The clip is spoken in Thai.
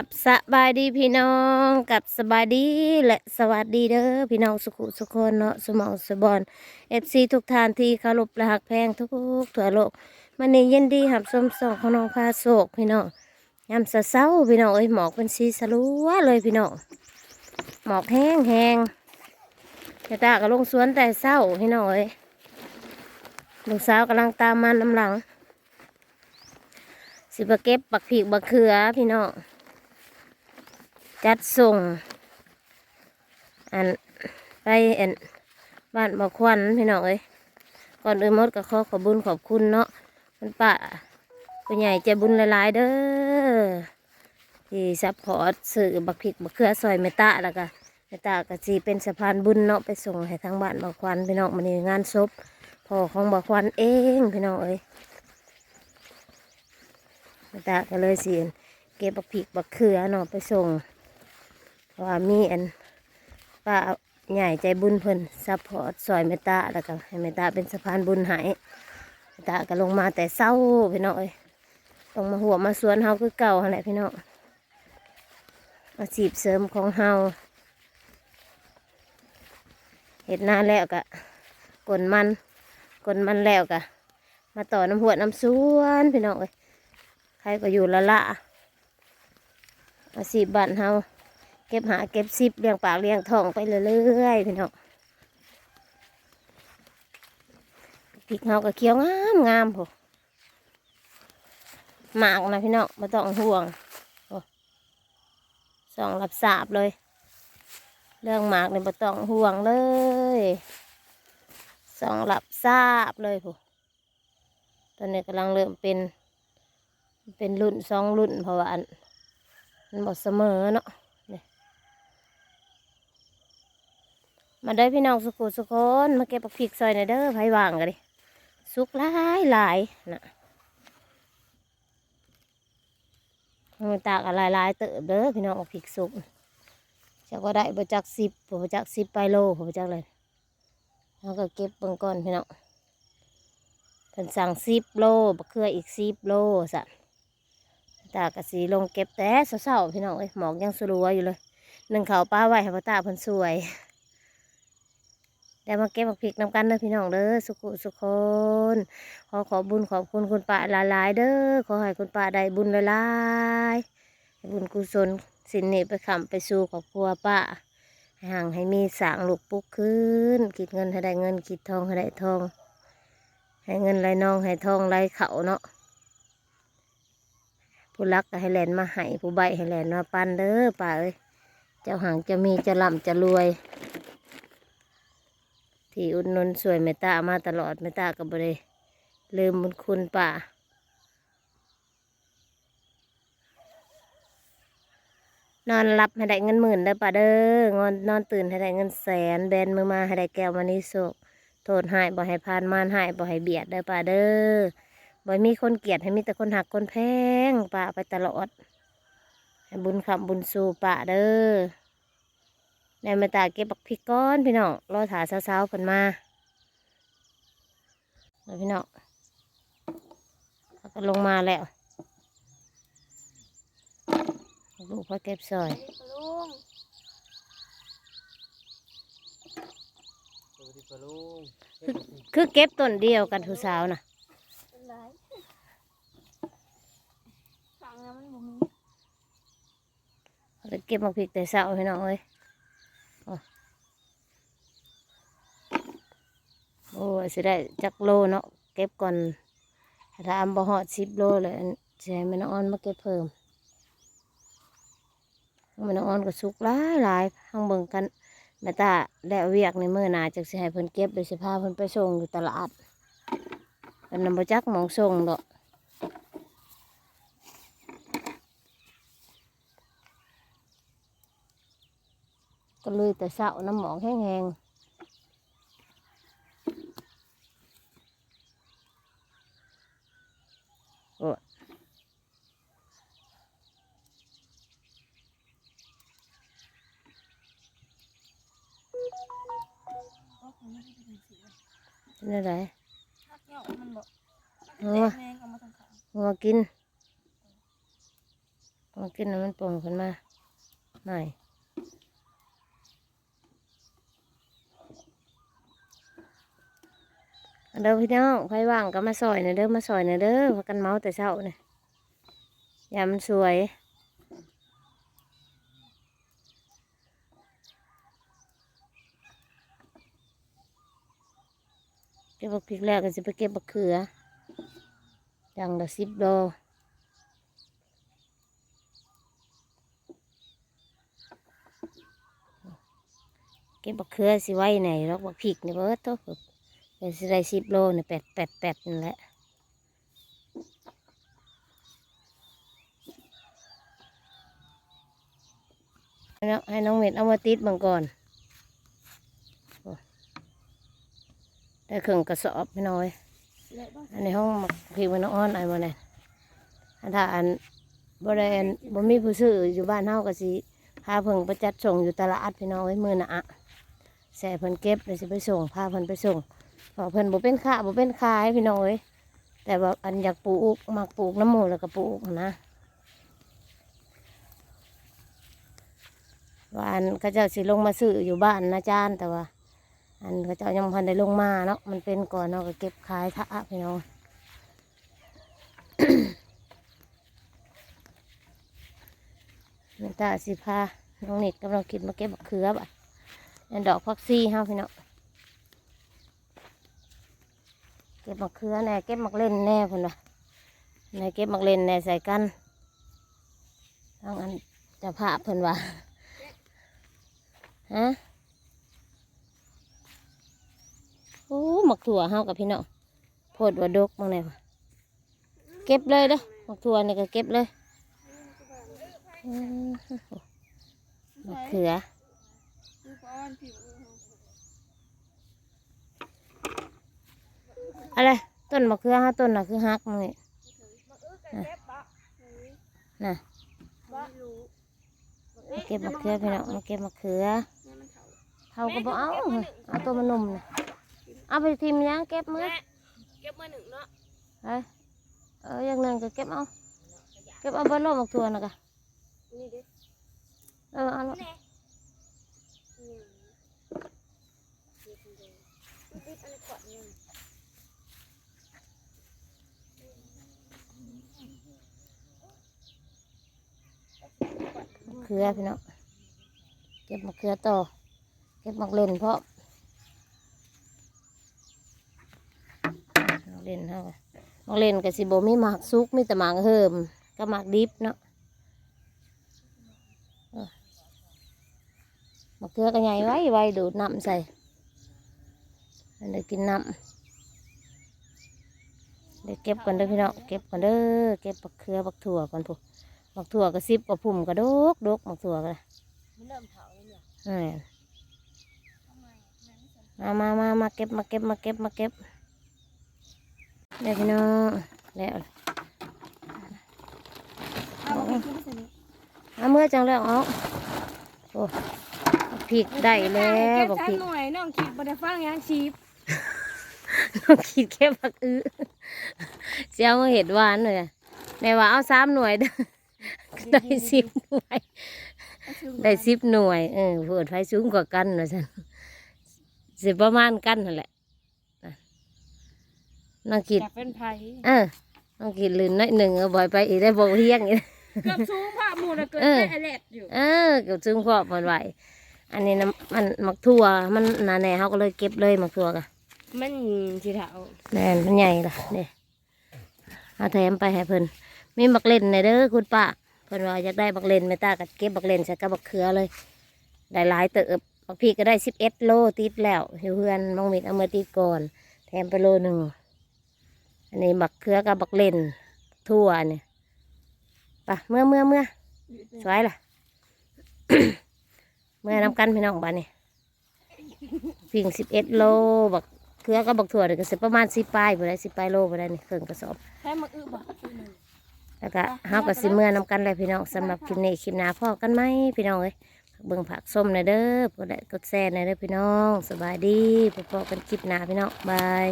กับสบายดีพี่น้องกับสบายดีและสวัสดีเด้อพี่น้องสุขุสุขคนเนาะสมองสบอนเอฟซีทุกท่านที่เคารพและหักแพงทุกทั่วโลกมันนี้ยินดีหับสมส่งของน้องพาโศกพี่น้องยามเช้าพี่น้องเอ้ยหมอกเป็นสีสลัวเลยพี่น้องหมอกแห้งแห้งจะตาก็ลงสวนแต่เช้าพี่น้องเอ้ยลูกสาวกำลังตามมาน้ำหลังสิบเก็บบักผีกบักเขือพี่น้อง จัดส่ง อันไปอันบ้านบอกควันพี่น้องเอ้ยก่อนอื่นมดก็ขอขอบุญขอบคุณเนาะมันป้าเป็นใหญ่ใจบุญหลายๆเด้อที่ซัพพอร์ตสื่อบักผิกบักเขือซอยเมตตาแล้วก็เมตตาก็สีเป็นสะพานบุญเนาะไปส่งให้ทางบ้านบอกควันพี่น้องมันนี่งานศพพ่อของบอกควันเองพี่น้องเอ้ยเมาตาก็เลยสิเก็บบักผิกบักเขือเนาะไปส่ง ว่ามีอันป้าใหญ่ใจบุญเพิ่นซัพพอร์ตซอยเมตตาแล้วก็ให้เมตตาเป็นสะพานบุญใหายเมตตาก็ลงมาแต่เศร้าพี่น้องเอ้ยต้องมาหัวมาสวนเฮาคือเก่าแหละพี่น้องอาชีพเสริมของเฮาเห็ดหน้าแล้วก็กลนมันกลนมันแล้วก็มาต่อน้ำหัวน้ำสวนพี่น้องเอ้ยใครก็อยู่ละละอาชีพบ้านเฮา เก็บหาเก็บซิบเลี้ยงปากเลี้ยงท้องไปเรื่อยๆพี่น้องพริกเฮาก็เคี้ยวงามงามพอหมากนะพี่น้องไม่ต้องห่วงสองรับสาบเลย เรื่องหมากเนี่ยไม่ต้องห่วงเลยสองรับทราบเลยพอตอนนี้กำลังเริ่มเป็น เป็นรุ่นสองรุ่นเพราะว่าอันมันบอเสมอเนาะนี่ มาได้พี่น้องสุขุสุคนมาเก็บปักพริกซอยในอยเด้อไผ่วางกันดิสุกหลายหลายนะมันตากอะไรหลายเติบเด้อพี่น้องปักพริกสุกจะก็ได้ประจักสิบประจักสิบไปโลประจักเลยแล้วก็เก็บเบิ่งก่อนพี่น้องเพิ่นสั่งสิบโลบักเขืออีกสิบโลสันตากระสีลงเก็บแต่เศร้าๆพี่น้องเอ้ยหมอกยังสลัวอยู่เลยหนึ่งเขาป้าไว้ให้พ่อตาเพิ่นสวย ได้มาเก็บมาพริกนำกันเด้อพี่น้องเด้อสุขุสุขคนขอขอบุญขอบคุณคุณป้าหลายๆเด้อขอให้คุณป้าได้บุญหลายๆให้บุญกุศลสินนี้ไปขำไปสู่ครอบครัวป้าให้ห่างให้มีสางลูกปุ๊กขึ้นคิดเงินให้ได้เงินคิดทองให้ได้ทอง ให้เงินไหลนองให้ทองไหลเขาเนาะผู้รักก็ให้แลนมาให้ผู้ใบให้แลนมาปันเด้อป่าเอ้ยเจ้าหางจะมีจะล่ำจะรวย ที่อุดหนุนสวยเมตตามาตลอดเมตตากับบริลืมบุญคุณป่านอนหลับให้ได้เงินหมื่นเด้ป่าเด้องอนนอนตื่นให้ได้เงินแสนแบนมือมาให้ได้แก้วมานิโศกโทษหายบ่ให้พานมานหายบ่ให้เบียดเด้ป่าเด้อบ่มีคนเกลียดให้มีแต่คนหักคนแพงป่าไปตลอดให้บุญคำบุญสู่ป่าเด้อ ในมาตาเก็บบักพริกก้อนพี่น้องรอถาเช้าๆเพิ่นมาแล้วพี่น้องเขาก็ลงมาแล้วลูกพ่อเก็บซอยลุงสวัสดีปะลุงคือเก็บต้นเดียวกันทุกสาวนะเป็นไรสั่งแล้วมันบ่มีเขาก็เก็บบักพริกแต่เช้าพี่น้องเอ้ย โอ้โอ้ยสิได้จักโลเนาะเก็บก่อนถ้าอำบ่ฮอดสิบโลเลยอันสิให้ม่น้องอ้อนมาเก็บเพิ่มม่น้องอ้อนก็สุกหลายหลายห้างเบิ่งกันแม่ตาแล้เวียกในมื้อนาจักสิให้เพิ่นเก็บโดยสิพาเพิ่นไปส่งอยู่ตลาดเพิ่นนำบ่จักมองส่งดอก ก็เลยแต่เช้าน้ำหมองแห้งๆโอ้นอะไรถ้าเกี่ยวงัวกินมันกินแล้วมันป่งขึ้นมาหน่อย เด้อพี่น้องไผว่างก็มาซอยหน่อยเด้อมาซอยหน่อยเด้อพากันเมาแต่เช้าเนี่ยยามสวยเก็บบักพริกแล้วก็จะไปเก็บบักเขืออย่างละสิบโลเก็บบักเขือสิไว้ไหนรอกบักพริกนี่เบิดโตัว เดี๋ยวสิได้สิบโลเนี่ยแปดแปดแปดนั่นแหละให้น้องเม็ดเอามาติดบังก่อนได้เครื่องกระสอบพี่น้อย อันในห้องพี่มันอ้อนอันมาเนี่ยอันถ้าอันบ่ได้อันบ่มีผู้ซื้ออยู่บ้านเฮาก็สิพาเพิ่งไปจัดส่งอยู่ตลาดพี่น้อยมื้อนะอะแส่เพิ่นเก็บเลยสิไปส่งพาเพิ่นไปส่ง พราะเพิ่นบ่เป็นค้าบ่เป็นขายพี่น้อยแต่ว่าอันอยากปลูกมักปลูกน้ำหมูแล้วก็ปลูกนะว่าอันเขาเจ้าสิลงมาซื้ออยู่บ้านนะจานแต่ว่า อันเขาเจ้ายังพันได้ลงมาเนาะมันเป็นก่อนเนาะก็เก็บขายทะพี่น้องเมตตาสิพาน้องนิดกำลังกินมาเก็บบักเขือบ่ะอันดอกพักซี่เฮาพี่น้องเก็บบักเขือแน่เก็บมักเล่นแน่พุ่นวะแน่เก็บมักเล่นแน่ใส่กันต้องอันจะพาเพิ่นว่าฮะโอ้หมักถั่วเฮากับพี่น้องโพดว่าดกมางไหนวะเก็บเลยเด้อหมักถั่วนี่ก็เก็บเลยอืมมะเขือ อป้อนผิวอะไร ต้นมะเขือฮะต้นน่ะคือฮักมึงนี่มาอื้อกันแค่ปะน่ะปะรู้มาเก็บมะเขือพี่น้องมาเก็บมะเขือเนี่ยมันเขาเขาก็บอกเอาเฮ้ยเอาตัวมันนุ่มน่ะเอาไปทิมยังเก็บมือเก็บมาหนึ่งเนาะไปเอออย่างหนึ่งก็เก็บเอาเก็บเอาเบอร์โลมะถั่วน่ะกะนี่ดิเออเอาละแน่อืมติดอันนี้ก่อนหนึ่ง มะเขือพี่น้องเก็บมะเขือต่อ เก็บมะเล่นเพราะมักเล่นเท่ามักเล่นกับสิบมีหมากซุกมีแต่หมากเฮิมก็หมากดิบเนาะมะเขือก็ใหญ่ไว้ไว้ดูดน้ำใส่มันได้กินน้ำเดี๋ยวเก็บก่อนเด้อพี่น้องเก็บก่อนเด้อเก็บบักเขือบักถั่วก่อนพวก บักถั่วก็ซิบกับพุ่มกระดกดกบักถั่วก็ได้มันเริ่มเผาแล้วเนี่ยเออมามามามาเก็บมาเก็บมาเก็บมาเก็บเดี๋ยวพี่น้องแล้วเอาไปกินสินี่เอาเมื่อจังแล้วเอาโอ้พริกได้แล้วบบออกกพพริริกกหน่อยน้องคิดบ่ได้ฟังยังชีพน้องคิดแค่ผักอื้อเสียวมาเห็ดหวานเลยอะแม่ว่าเอาสามหน่วยเด้อ ได้สิบหน่วย ได้สิบหน่วย เออเปิดไฟสูงกว่ากันนะฉันสิประมาณกันนั่นแหละน่ะน้องคิดอยากเป็นไผเออน้องคิดลืนน้อยหนึ่งเอาบ่อยไปอีกได้บอกเที่ยงอีก เกือบสูงผ่าหมูนะเกิดเออแต่แลดอยู่เออเก็บซึ่งพอมันไหวอันนี้น้ำมันมักทั่วมันหนาแน่เขาก็เลยเก็บเลยมักทั่วกันมันสิเถาแน่นมันใหญ่ละเนี่ยเอาแถมไปให้เพิ่นมีบักเล่นในเด้อคุณป้า เพิ่นว่าอยากได้บักเลนไม่ตากัเก็บบักเลนใส่กับบักเขือเลย ได้หลายเติบบักพีก็ได้สิบเอ็ดโลติดแล้วอยู่เพื่อนมองมิดเอามาติดก่อน แถมไปโลหนึ่งอันนี้บักเขือกับบักเลนทั่วเนี่ยไปะเมื่อเมื่อเมื่อสวยล่ะ เมื่อน้ำกันพี่น้องบ้านนี่พิงสิบเอ็ดโลบักเขือกับบักถั่วเดี๋ยวก็สิประมาณสิบปลายไปได้สิบปลายโลไปได้นี่เครื่องกระสอบแค่มาอื้อบ่ แล้วก็เฮากับสิเมื่อนำกันเลยพี่น้องสำหรับคลิปนี้คลิปหน้าพ่อกันไหมพี่น้องเอ้ยเบิ่งผักส้มนะเด้อกดไลค์กดแชร์นะเด้อพี่น้อง สบายดีพอๆกันคลิปหน้าพี่น้องบาย